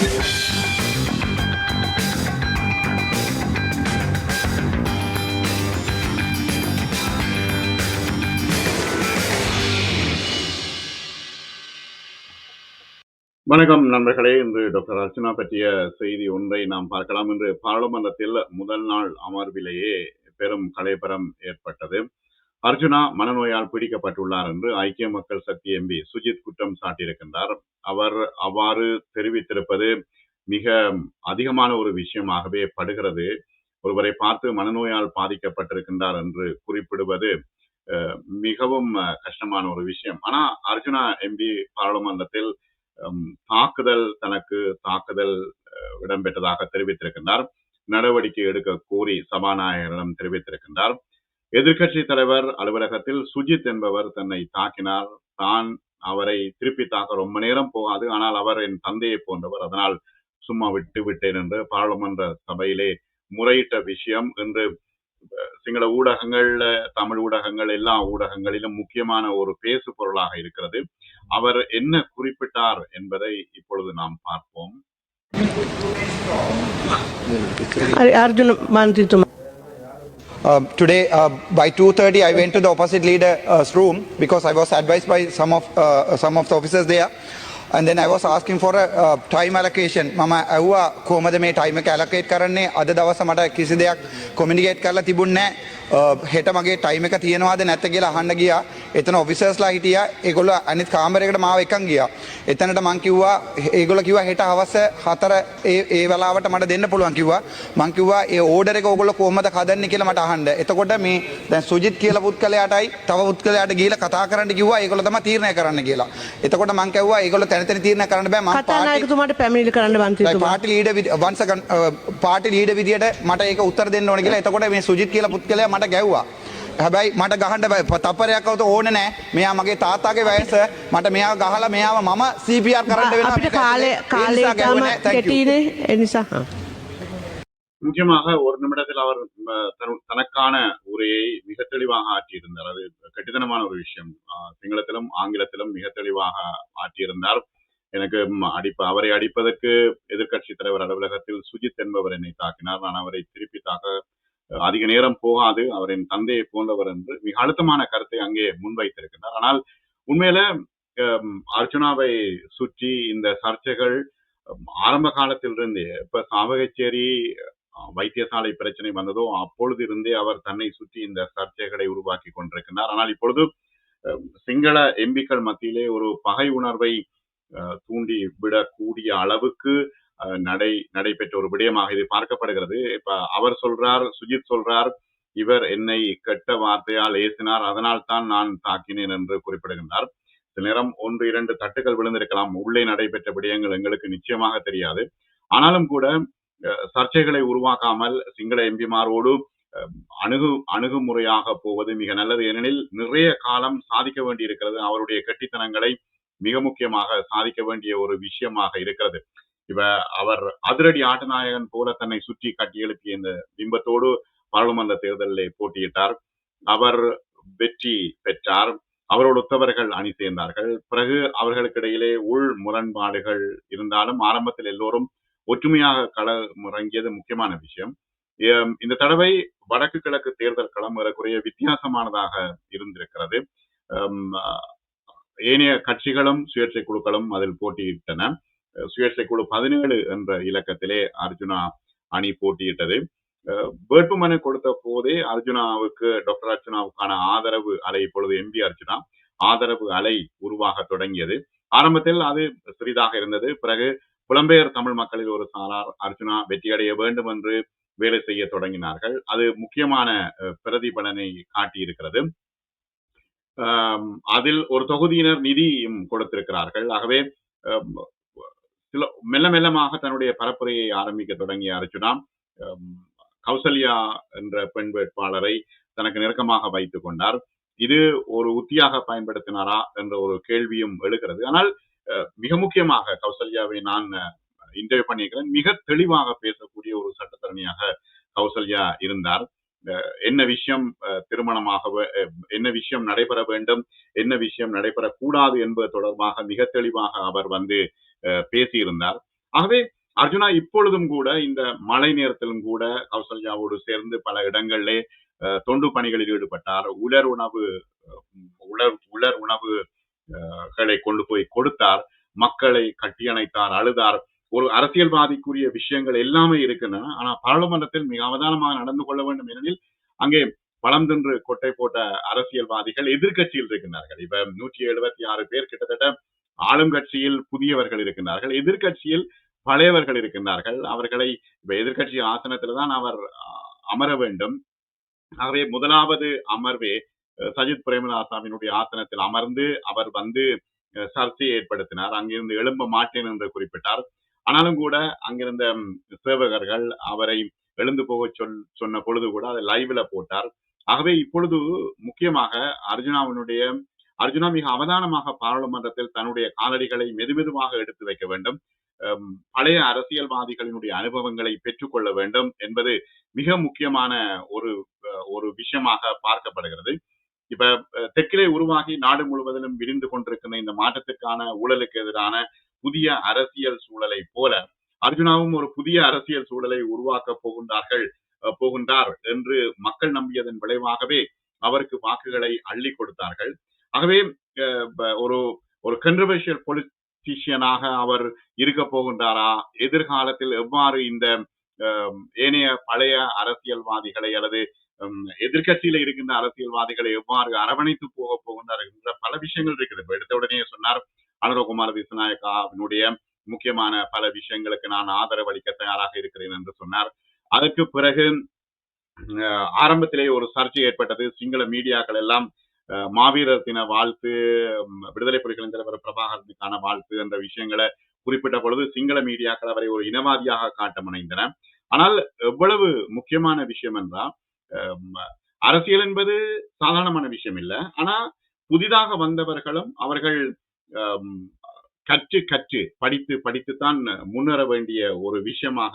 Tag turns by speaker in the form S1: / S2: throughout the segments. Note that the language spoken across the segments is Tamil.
S1: வணக்கம் நண்பர்களே இன்று டாக்டர் அர்ச்சனா பற்றிய செய்தி ஒன்றை நாம் பார்க்கலாம். இன்று பாராளுமன்றத்தில் முதல் நாள் அமர்விலேயே பெரும் கலைபரம் ஏற்பட்டது. அர்ஜுனா மனநோயால் பீடிக்கப்பட்டுள்ளார் என்று ஐக்கிய மக்கள் சக்தி எம்பி சுஜித் குற்றம் சாட்டியிருக்கின்றார். அவர் அவ்வாறு தெரிவித்திருப்பது மிக அதிகமான ஒரு விஷயமாகவே படுகிறது. ஒருவரை பார்த்து மனநோயால் பாதிக்கப்பட்டிருக்கின்றார் என்று குறிப்பிடுவது மிகவும் கஷ்டமான ஒரு விஷயம். ஆனா அர்ஜுனா எம்பி பாராளுமன்றத்தில் தாக்குதல் தனக்கு தாக்குதல் இடம்பெற்றதாக தெரிவித்திருக்கின்றார். நடவடிக்கை எடுக்க கோரி சபாநாயகரிடம் தெரிவித்திருக்கின்றார். எதிர்க்கட்சி தலைவர் அலுவலகத்தில் சுஜித் என்பவர் தன்னை தாக்கினார் தான் அவரை திருப்பி தாக்க ரொம்ப நேரம் போகாது. ஆனால் அவர் என் தந்தையை போன்றவர். அதனால் சும்மா விட்டு விட்டேன் என்று பாராளுமன்ற சபையிலே முறையிட்ட விஷயம். என்று சிங்கள ஊடகங்கள்ல தமிழ் ஊடகங்கள் எல்லா ஊடகங்களிலும் முக்கியமான ஒரு பேசு பொருளாக இருக்கிறது. அவர் என்ன குறிப்பிட்டார் என்பதை இப்பொழுது நாம் பார்ப்போம்.
S2: Arjun
S3: Um, today, uh, by 2:30, I went to the opposite leader's uh, room because I was advised by some of uh, some of the officers there, and then I was asking for a uh, time allocation. මම ඇහුවා කොහොමද මේ time එක allocate කරන්නේ අද දවස මට කිසි දෙයක් communicate කරලා තිබුණේ නැහැ. Uh, හෙට මගේ time එක තියෙනවද නැත්ද කියලා අහන්න ගියා. එතන officersලා හිටියා. ඒගොල්ලෝ අනිත් කාමරයකට මාව එකන් ගියා. එතනට මං කිව්වා ඒගොල්ලෝ කිව්වා හෙට හවස 4 ඒ ඒ වෙලාවට මට දෙන්න පුළුවන් කිව්වා. මං කිව්වා ඒ ඕඩර් එක ඕගොල්ලෝ කොහොමද හදන්නේ කියලා මට අහන්න. එතකොට මේ දැන් සුජිත් කියලා පුත්කලයාටයි තව පුත්කලයාට ගිහිල්ලා කතා කරන්න කිව්වා ඒගොල්ලෝ තමයි තීරණය කරන්න කියලා. එතකොට මං කිව්වා ඒගොල්ලෝ තැන තැන තීරණය කරන්න බෑ මං
S2: කතානායකතුමාට පැමිණිලි කරන්න මන්ත්‍රීතුමා.
S3: පාටි ලීඩර් වන්ස පාටි ලීඩර් විදියට මට ඒක උත්තර දෙන්න ඕන කියලා. එතකොට මේ සුජිත් කියලා පුත්කලයා මට ගැව්වා. හැබැයි මට ගහන්න බෑ ප- තප්පරයක් අවුත ඕනේ නෑ මෙයා මගේ තාත්තාගේ වයස මට මෙයාව ගහලා මෙයාව මම CPR කරන්න වෙනවා
S2: අපිට කාලය
S3: ඒ
S2: කාලය
S3: නිසා
S2: ඉතාම
S3: ගැහුවේ නෑ. Thank you.
S2: කෙටීනේ ඒ නිසා. ආ.
S1: முக்கியமாக ஒரு நிமிடத்தில் அவர் ம, தன்- தனக்கான உரையை மிக தெளிவாக ஆற்றியிருந்தார் அது கட்டித்தனமான ஒரு விஷயம் ஆஹ், சிங்களத்திலும் ஆங்கிலத்திலும் மிக தெளிவாக ஆற்றியிருந்தார் எனக்கு ம், அடிப்ப அவரை அடிப்பதற்கு எதிர்க்கட்சி தலைவர் அலுவலகத்தில் சுஜித் என்பவர் என்னை தாக்கினார் நான் அவரை திருப்பி தாக்க அஹ், அதிக நேரம் போகாது அவரின் தந்தையை போன்றவர் என்று மிக அழுத்தமான கருத்தை அங்கே முன்வைத்திருக்கிறார் ஆனால் உண்மையில அர்ச்சனாவை சுற்றி இந்த சர்ச்சைகள் ஆரம்ப காலத்திலிருந்தே இப்ப சாவகச்சேரி வைத்தியசாலை பிரச்சனை வந்ததோ அப்பொழுது இருந்தே அவர் தன்னை சுற்றி இந்த சர்ச்சைகளை உருவாக்கி கொண்டிருக்கிறார் ஆனால் இப்பொழுது சிங்கள எம்பிக்கள் மத்தியிலே ஒரு பகை உணர்வை அஹ், தூண்டி விடக்கூடிய அளவுக்கு நடை நடைபெற்ற ஒரு விடயமாக இது பார்க்கப்படுகிறது. இப்ப அவர் சொல்றார் சுஜித் சொல்றார் இவர் என்னை கெட்ட வார்த்தையால் ஏசினார் அதனால் தான் நான் தாக்கினேன் என்று குறிப்பிடுகின்றார். சில நேரம் ஒன்று இரண்டு தட்டுகள் விழுந்திருக்கலாம். உள்ளே நடைபெற்ற விடயங்கள் எங்களுக்கு நிச்சயமாக தெரியாது. ஆனாலும் கூட அஹ், சர்ச்சைகளை உருவாக்காமல் சிங்கள எம்பிமாரோடு அஹ், அணுகு அணுகுமுறையாக போவது மிக நல்லது. ஏனெனில் நிறைய காலம் சாதிக்க வேண்டி இருக்கிறது அவருடைய கட்டித்தனங்களை மிக முக்கியமாக சாதிக்க வேண்டிய ஒரு விஷயமாக இருக்கிறது. இவ அவர் அதிரடி ஆட்டநாயகன் போல தன்னை சுற்றி கட்டியெழுப்பிய இந்த பிம்பத்தோடு பாராளுமன்ற தேர்தலில் போட்டியிட்டார். அவர் வெற்றி பெற்றார். அவரோடு ஒத்தவர்கள் அணி சேர்ந்தார்கள். பிறகு அவர்களுக்கு இடையிலே உள் முரண்பாடுகள் இருந்தாலும் ஆரம்பத்தில் எல்லோரும் ஒற்றுமையாக களமிறங்கியது முக்கியமான விஷயம். இந்த தடவை வடக்கு கிழக்கு தேர்தல் களம் ஏறக்குறைய வித்தியாசமானதாக இருந்திருக்கிறது. ஏனைய கட்சிகளும் சுயேட்சை குழுக்களும் அதில் போட்டியிட்டன. சுயேட்சை குழு பதினேழு என்ற இலக்கத்திலே அர்ஜுனா அணி போட்டியிட்டது. வேட்புமனு கொடுத்த போதே அர்ஜுனாவுக்கு டாக்டர் அர்ஜுனாவுக்கான ஆதரவு அலை இப்பொழுது எம்பி அர்ஜுனா ஆதரவு அலை உருவாக தொடங்கியது. ஆரம்பத்தில் அது சிறிதாக இருந்தது. பிறகு புலம்பெயர் தமிழ் மக்களில் ஒரு சாரார் அர்ஜுனா வெற்றியடைய வேண்டும் என்று வேலை செய்ய தொடங்கினார்கள். அது முக்கியமான பிரதிபலனை காட்டியிருக்கிறது. அதில் ஒரு தொகுதியினர் நிதியும் கொடுத்திருக்கிறார்கள். ஆகவே சில மெல்ல மெல்லமாக தன்னுடைய பரப்புரையை ஆரம்பிக்க தொடங்கிய அர்ஜுனா கௌசல்யா என்ற பெண் வேட்பாளரை தனக்கு நெருக்கமாக வைத்துக் கொண்டார். இது ஒரு உத்தியாக பயன்படுத்தினாரா என்ற ஒரு கேள்வியும் எழுகிறது. ஆனால் அஹ், மிக முக்கியமாக கௌசல்யாவை நான் இன்டர்வியூ பண்ணியிருக்கிறேன். மிக தெளிவாக பேசக்கூடிய ஒரு சட்டத்தரணியாக கௌசல்யா இருந்தார். என்ன விஷயம் திருமணமாக என்ன விஷயம் நடைபெற வேண்டும் என்ன விஷயம் நடைபெறக்கூடாது என்பது தொடர்பாக மிக தெளிவாக அவர் வந்து பேசியிருந்தார். ஆகவே அர்ஜுனா இப்பொழுதும் கூட இந்த மழை நேரத்திலும் கூட கௌசல்யாவோடு சேர்ந்து பல இடங்களிலே அஹ், தொண்டு பணிகளில் ஈடுபட்டார். உலர் உணவு உலர் உலர் உணவு அஹ், களை கொண்டு போய் கொடுத்தார். மக்களை கட்டியணைத்தார் அழுதார். ஒரு அரசியல்வாதிக்குரிய விஷயங்கள் எல்லாமே இருக்கின்றன ஆனா பாராளுமன்றத்தில் மிக அவதானமாக நடந்து கொள்ள வேண்டும் ஏனெனில் அங்கே பழம் தின்று கொட்டை போட்ட அரசியல்வாதிகள் எதிர்கட்சியில் இருக்கின்றார்கள். இப்ப நூற்றி எழுபத்தி ஆறு பேர் கிட்டத்தட்ட ஆளும் கட்சியில் புதியவர்கள் இருக்கின்றார்கள். எதிர்கட்சியில் பழையவர்கள் இருக்கின்றார்கள். அவர்களை இப்ப எதிர்க்கட்சி ஆசனத்தில்தான் அவர் அஹ், அமர வேண்டும். ஆகவே முதலாவது அமர்வே சஜித் பிரேமதாசாவினுடைய ஆசனத்தில் அமர்ந்து அவர் வந்து சர்ச்சையை ஏற்படுத்தினார். அங்கிருந்து எழும்ப மாட்டேன் என்று குறிப்பிட்டார். ஆனாலும் கூட அங்கிருந்த சேவகர்கள் அவரை எழுந்து போக சொல் சொன்ன பொழுது கூட அதை லைவ்ல போட்டார். ஆகவே இப்பொழுது முக்கியமாக அர்ஜுனாவினுடைய அர்ஜுனா மிக அவதானமாக பாராளுமன்றத்தில் தன்னுடைய காலடிகளை மெதுமெதுவாக எடுத்து வைக்க வேண்டும். பழைய அரசியல்வாதிகளினுடைய அனுபவங்களை பெற்றுக்கொள்ள வேண்டும் என்பது மிக முக்கியமான ஒரு ஒரு விஷயமாக பார்க்கப்படுகிறது. இப்ப தெற்கிலே உருவாகி நாடு முழுவதிலும் விரிந்து கொண்டிருக்கின்ற இந்த மாற்றத்திற்கான ஊழலுக்கு எதிரான புதிய அரசியல் சூழலை போல அர்ஜுனாவும் ஒரு புதிய அரசியல் சூழலை உருவாக்க போகின்றார்கள் போகின்றார் என்று மக்கள் நம்பியதன் விளைவாகவே அவருக்கு வாக்குகளை அள்ளி கொடுத்தார்கள். ஆகவே ஒரு ஒரு கன்ட்ரவர்ஷியல் பொலிட்டீஷியனாக அவர் இருக்க போகின்றாரா? எதிர்காலத்தில் எவ்வாறு இந்த அஹ், ஏனைய பழைய அரசியல்வாதிகளை அல்லது எதிர்கட்சியில எதிர்க்கட்சியில இருக்கின்ற அரசியல்வாதிகளை எவ்வாறு அரவணைத்து போக போகின்றார் என்ற பல விஷயங்கள் இருக்கிறது எடுத்த உடனே சொன்னார் அனுரகுமார் அவனுடைய முக்கியமான பல விஷயங்களுக்கு நான் ஆதரவு அளிக்க தயாராக இருக்கிறேன் என்று சொன்னார். அதற்கு பிறகு ஆரம்பத்திலே ஒரு சர்ச்சை ஏற்பட்டது. சிங்கள மீடியாக்கள் எல்லாம் அஹ், மாவீரர் தின வாழ்த்து விடுதலை புலிகளின் தலைவர் பிரபாகரனுக்கான வாழ்த்து என்ற விஷயங்களை குறிப்பிட்ட பொழுது சிங்கள மீடியாக்கள் அவரை ஒரு இனவாதியாக காட்ட முனைந்தன. ஆனால் எவ்வளவு முக்கியமான விஷயம் என்றால் அரசியல் என்பது சாதாரணமான விஷயம் இல்ல. ஆனா புதிதாக வந்தவர்களும் அவர்கள் கற்று கற்று படித்து படித்துத்தான் முன்னேற வேண்டிய ஒரு விஷயமாக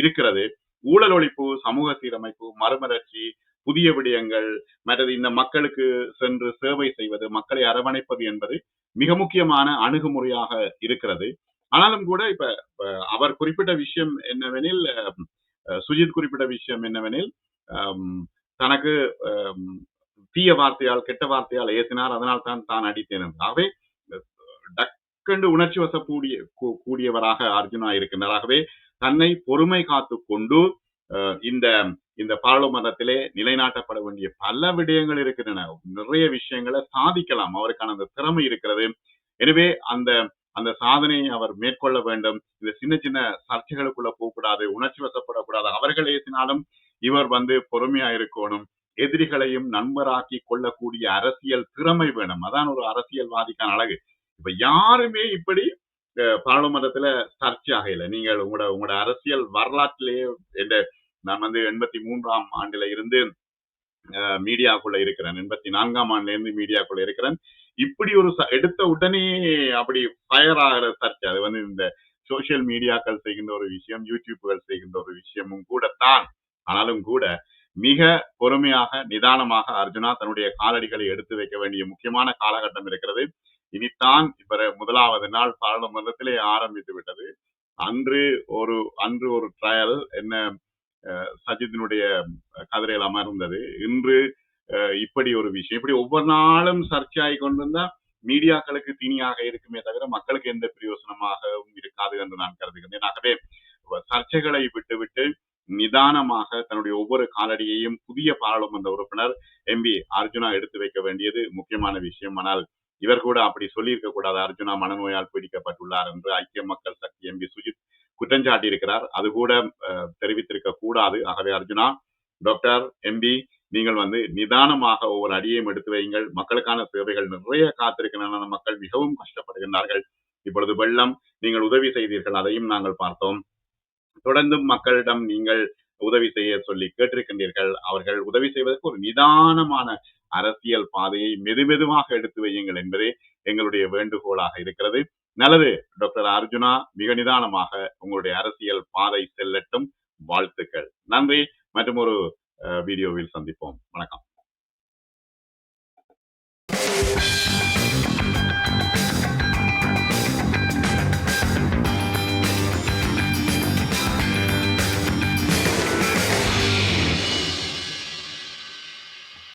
S1: இருக்கிறது. ஊழல் ஒழிப்பு சமூக சீரமைப்பு மறுமலர்ச்சி புதிய விடயங்கள் மற்றது இந்த மக்களுக்கு சென்று சேவை செய்வது மக்களை அரவணைப்பது என்பது மிக முக்கியமான அணுகுமுறையாக இருக்கிறது. ஆனாலும் கூட இப்ப அவர் குறிப்பிட்ட விஷயம் என்னவெனில் சுஜித் குறிப்பிட்ட விஷயம் என்னவெனில் தனக்கு தீய வார்த்தையால் கெட்ட வார்த்தையால் ஏசினார் அதனால் தான் தான் அடித்தேன். ஆகவே டக்கண்டு உணர்ச்சி வசக்கூடிய கூ- கூடியவராக அர்ஜுனா இருக்கின்றார். ஆகவே தன்னை பொறுமை காத்து கொண்டு இந்த இந்த பாராளுமன்றத்திலே நிலைநாட்டப்பட வேண்டிய பல விடயங்கள் இருக்கின்றன. நிறைய விஷயங்களை சாதிக்கலாம். அவருக்கான அந்த திறமை இருக்கிறது. எனவே அந்த அந்த சாதனையை அவர் மேற்கொள்ள வேண்டும். இந்த சின்ன சின்ன சர்ச்சைகளுக்குள்ள போகக்கூடாது உணர்ச்சி வசப்படக்கூடாது. அவர்கள் ஏசினாலும் இவர் வந்து பொறுமையா இருக்கணும். எதிரிகளையும் நண்பராக்கி கொள்ளக்கூடிய அரசியல் திறமை வேணும். அதான் ஒரு அரசியல்வாதிக்கான அழகு. இப்ப யாருமே இப்படி பாராளுமன்றத்துல சர்ச்சையாக இல்லை நீங்கள் உங்களோட உங்களோட அரசியல் வரலாற்றிலேயே என்ற நான் வந்து எண்பத்தி மூன்றாம் ஆண்டுல இருந்து மீடியாக்குள்ள இருக்கிறேன். எண்பத்தி நான்காம் ஆண்டுல இருந்து மீடியாக்குள்ள இருக்கிறேன். இப்படி ஒரு எடுத்த உடனே அப்படி ஃபயர் ஆகிற சர்ச்சை. அது வந்து இந்த சோசியல் மீடியாக்கள் செய்கின்ற ஒரு விஷயம் யூடியூப்கள் செய்கின்ற ஒரு விஷயமும் கூடத்தான். ஆனாலும் கூட மிக பொறுமையாக நிதானமாக அர்ஜுனா தன்னுடைய காலடிகளை எடுத்து வைக்க வேண்டிய முக்கியமான காலகட்டம் இருக்கிறது. இனித்தான் இப்ப முதலாவது நாள் பாராளுமன்றத்திலே ஆரம்பித்து விட்டது. அன்று ஒரு அன்று ஒரு ட்ரையல் என்ன சஜித்தினுடைய கதிரையில் அமர்ந்தது. இன்று இப்படி ஒரு விஷயம். இப்படி ஒவ்வொரு நாளும் சர்ச்சையாகி கொண்டிருந்தா மீடியாக்களுக்கு தீனியாக இருக்குமே தவிர மக்களுக்கு எந்த பிரயோசனமாகவும் இருக்காது என்று நான் கருதுகிறேன் ஆகவே சர்ச்சைகளை விட்டுவிட்டு நிதானமாக தன்னுடைய ஒவ்வொரு காலடியையும் புதிய பாராளுமன்ற உறுப்பினர் எம் பி அர்ஜுனா எடுத்து வைக்க வேண்டியது முக்கியமான விஷயம். ஆனால் இவர் கூட அப்படி சொல்லியிருக்க கூடாது. அர்ஜுனா மனநோயால் பீடிக்கப்பட்டுள்ளார் என்று ஐக்கிய மக்கள் சக்தி எம்பி சுஜித் குற்றஞ்சாட்டி இருக்கிறார் அது கூட தெரிவித்திருக்க கூடாது. ஆகவே அர்ஜுனா டாக்டர் எம்பி நீங்கள் வந்து நிதானமாக ஒவ்வொரு அடியையும் எடுத்து வையுங்கள். மக்களுக்கான சேவைகள் நிறைய காத்திருக்கின்றன. மக்கள் மிகவும் கஷ்டப்படுகின்றார்கள். இப்பொழுது வெள்ளம் நீங்கள் உதவி செய்தீர்கள். அதையும் நாங்கள் பார்த்தோம். தொடர்ந்தும் மக்களிடம் நீங்கள் உதவி செய்ய சொல்லி கேட்டிருக்கின்றீர்கள். அவர்கள் உதவி செய்வதற்கு ஒரு நிதானமான அரசியல் பாதையை மெதுமெதுவாக எடுத்து வையுங்கள் என்பதே எங்களுடைய வேண்டுகோளாக இருக்கிறது. நல்லது டாக்டர் அர்ஜுனா மிக நிதானமாக உங்களுடைய அரசியல் பாதை செல்லட்டும். வாழ்த்துக்கள். நன்றி. மற்றும் ஒரு வீடியோவில் சந்திப்போம். வணக்கம்.